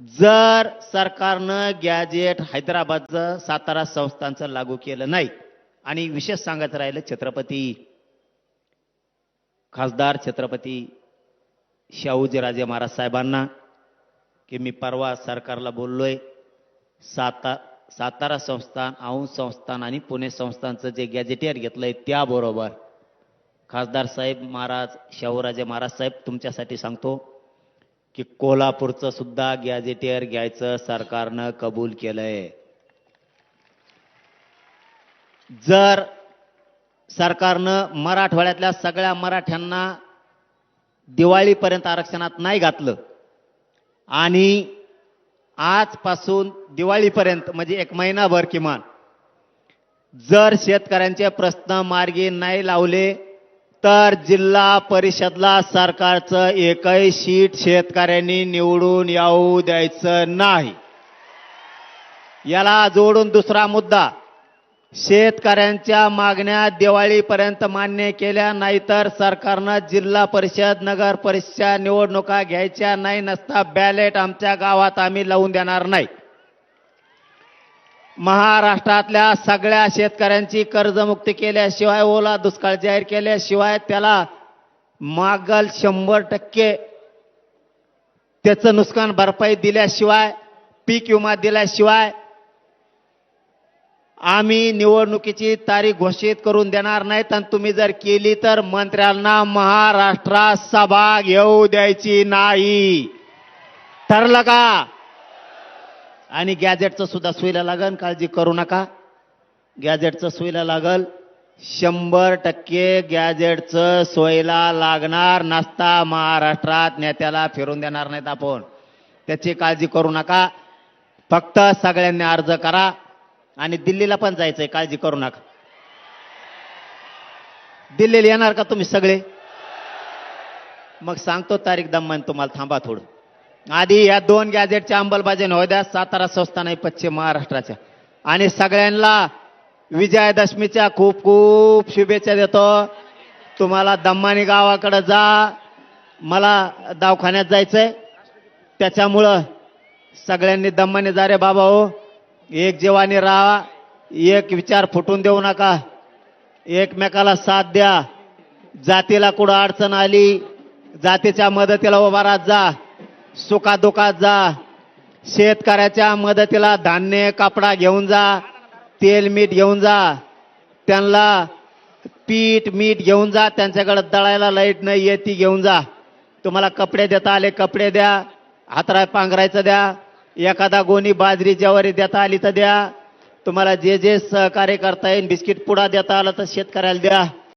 जर सरकारनं गॅजेट हैदराबादचं सातारा संस्थांचं लागू केलं नाही आणि विशेष सांगत राहिलं छत्रपती खासदार छत्रपती शाहूजीराजे महाराज साहेबांना की मी परवा सरकारला बोललोय साता सातारा संस्थान औंध संस्थान आणि पुणे संस्थानचं जे गॅजेटियर घेतलंय त्याबरोबर खासदार साहेब महाराज शाहूराजे महाराज साहेब तुमच्यासाठी सांगतो की कोल्हापूरचं सुद्धा गॅझेटियर घ्यायचं सरकारनं कबूल केलंय. जर सरकारनं मराठवाड्यातल्या सगळ्या मराठ्यांना दिवाळीपर्यंत आरक्षणात नाही घातलं आणि आजपासून दिवाळीपर्यंत म्हणजे एक महिनाभर किमान जर शेतकऱ्यांचे प्रश्न मार्गी नाही लावले तर जिल्हा परिषदला सरकारचं एकही सीट शेतकऱ्यांनी निवडून येऊ द्यायचं नाही. याला जोडून दुसरा मुद्दा शेतकऱ्यांच्या मागण्या दिवाळीपर्यंत मान्य केल्या नाहीतर सरकारनं जिल्हा परिषद नगर परिषद निवडणुका घ्यायच्या नाही नसता बॅलेट आमच्या गावात आम्ही लावून देणार नाही. महाराष्ट्रातल्या सगळ्या शेतकऱ्यांची कर्जमुक्ती केल्याशिवाय ओला दुष्काळ जाहीर केल्याशिवाय त्याला मागल शंभर टक्के त्याचं नुकसान भरपाई दिल्याशिवाय पीक विमा दिल्याशिवाय आम्ही निवडणुकीची तारीख घोषित करून देणार नाहीत. आणि तुम्ही जर केली तर मंत्र्यांना महाराष्ट्रात सभा घेऊ द्यायची नाही. ठरलं का? आणि गॅजेटचं सुद्धा सुईला लागल. काळजी करू नका. गॅजेटचं सुईला लागल. शंभर टक्के गॅजेटचं सोयीला लागणार नसता महाराष्ट्रात नेत्याला फिरून देणार नाहीत आपण. त्याची काळजी करू नका. फक्त सगळ्यांनी अर्ज करा आणि दिल्लीला पण जायचंय. काळजी करू नका. दिल्लीला येणार का तुम्ही सगळे? मग सांगतो तारीख दम्मान तुम्हाला थांबा थोडं. आधी या दोन गॅजेटच्या अंमलबजावणी होऊ द्या. सातारा स्वस्थान आहे पश्चिम महाराष्ट्राच्या. आणि सगळ्यांना विजयादशमीच्या खूप खूप शुभेच्छा देतो. तुम्हाला दम्मानी गावाकडे जा. मला दवाखान्यात जायचंय. त्याच्यामुळं सगळ्यांनी दम्मानी जा रे बाबा हो. एक जीवाने राहा. एक विचार फुटून देऊ नका. एकमेकाला साथ द्या. जातीला कुठं अडचण आली जातीच्या मदतीला उभा राहत जा. सुखादुखात जा. शेतकऱ्याच्या मदतीला धान्य कापडा घेऊन जा. तेल मीठ घेऊन जा. त्यांना पीठ मीठ घेऊन जा. त्यांच्याकडे दळायला लाइट नाही येते घेऊन जा. तुम्हाला कपडे देता आले कपडे द्या. हातराय पांघरायचं द्या. एखादा गोणी बाजरी ज्वारी देता आली तर द्या. तुम्हाला जे जे सहकार्य करता येईल बिस्किट पुडा देता आलं तर शेतकऱ्याला द्या.